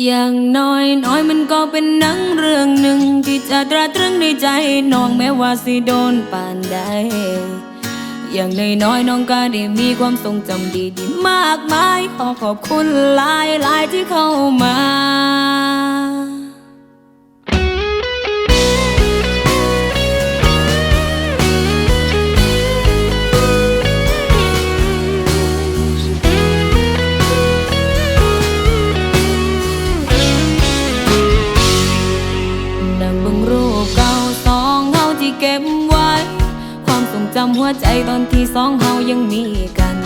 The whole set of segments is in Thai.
อย่างน้อยน้อยมันก็เป็นหนังเรื่องหนึ่งที่จะตราตรึงในใจน้องแม้ว่าสิโดนปานใดอย่างน้อยน้อยน้องก็ได้มีความทรงจำดีๆมากมาย ขอขอบคุณหลายหลายที่เข้ามา หัวใจตอนที่สองเฮายังมีกัน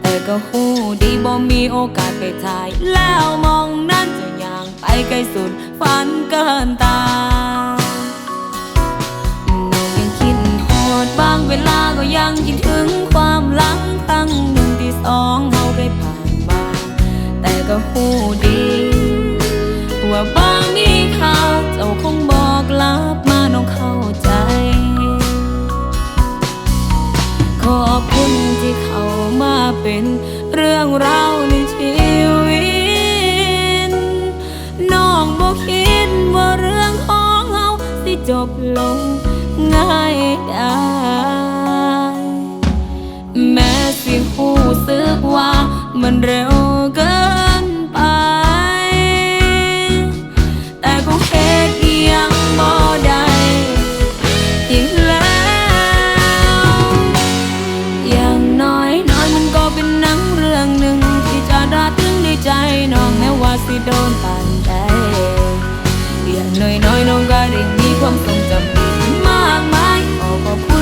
แต่ก็หูดีบ่มีโอกาสไปถ่าย แล้วมองนั้นจะย่างไปไกลสุดฝันเกินตาน้องยังคิดโหดบางเวลาก็ยังคิดถึงความหลังครั้งหนึ่งที่สองเฮาได้ผ่านมา แต่ก็หูดี ว่าบางมีข่าวเจ้าคงบอกลับมาน้องเขา เป็นเรื่องราวในชีวิตน้องบอกคิดว่าเรื่องของเราสิจบลงง่ายได้แม้สิหูสึกว่ามันเร็ว สิโดนปานใดอย่างน้อยๆน้องก็ได้มีความทรงจำดีมากมายขอขอบคุณ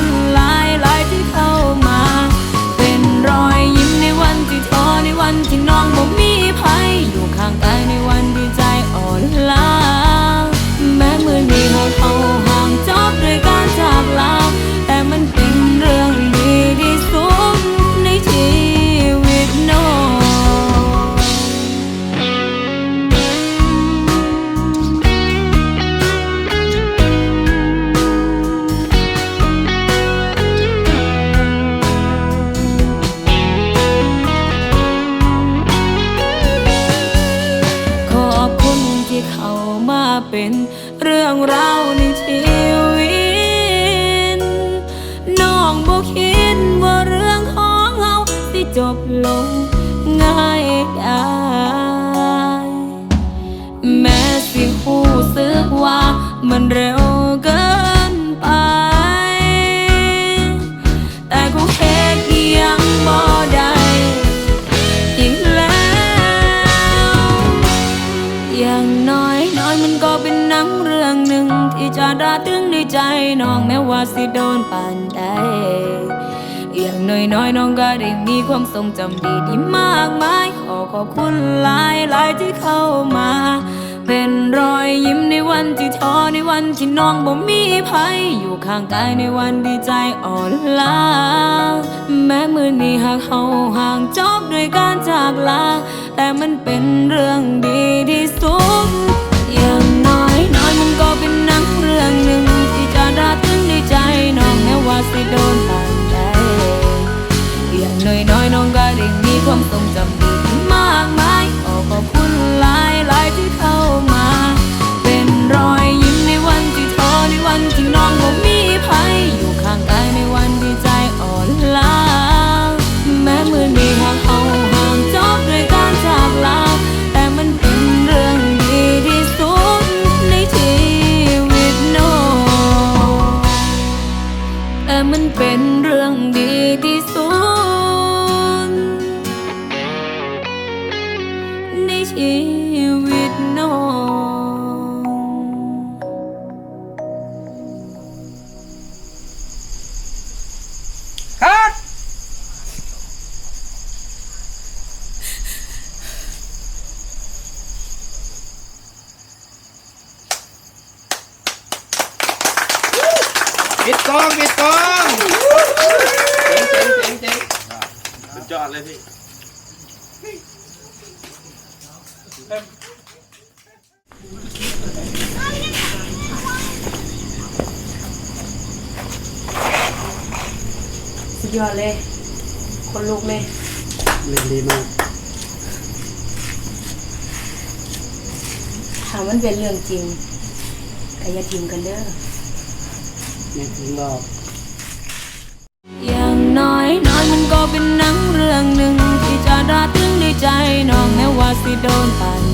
เราในชีวิตน้องบอกคิดว่าเรื่องของเราสิจบลงง่ายดายแม้สิหูสึกว่ามันเร็ว นใจน้องแม้ว่าสิโดนปานใดอย่างน้อยน้อยน้องก็ได้มีความทรงจำดีที่มากมาย ขอขอบคุณหลายหลายที่เข้ามา เป็นรอยยิ้มในวันที่ท้อในวันที่น้องบ่มีภัยอยู่ข้างกายในวันที่ใจอ่อนล้าแม้มือนี้หากเขาห่างจบด้วยการจากลา แต่มันเป็นเรื่องดีที่ องแม้ว่าสิโดนปานใด มันเป็นเรื่องดีที่สุด กล้องปิดกล้องเจ๋งเจ๋งเจ๋งเจ๋งสุดยอดเลยพี่สุดยอดเลย คนลุกเลยเล่นดีมากถ้ามันเป็นเรื่องจริงก็อย่าทิ้งกันเด้อ ไม่ถึงหรอกอย่างน้อยน้อยมันก็เป็นหนังเรื่องหนึ่งที่จะระทึงในใจน้องแม้ว่าสิโดนปาน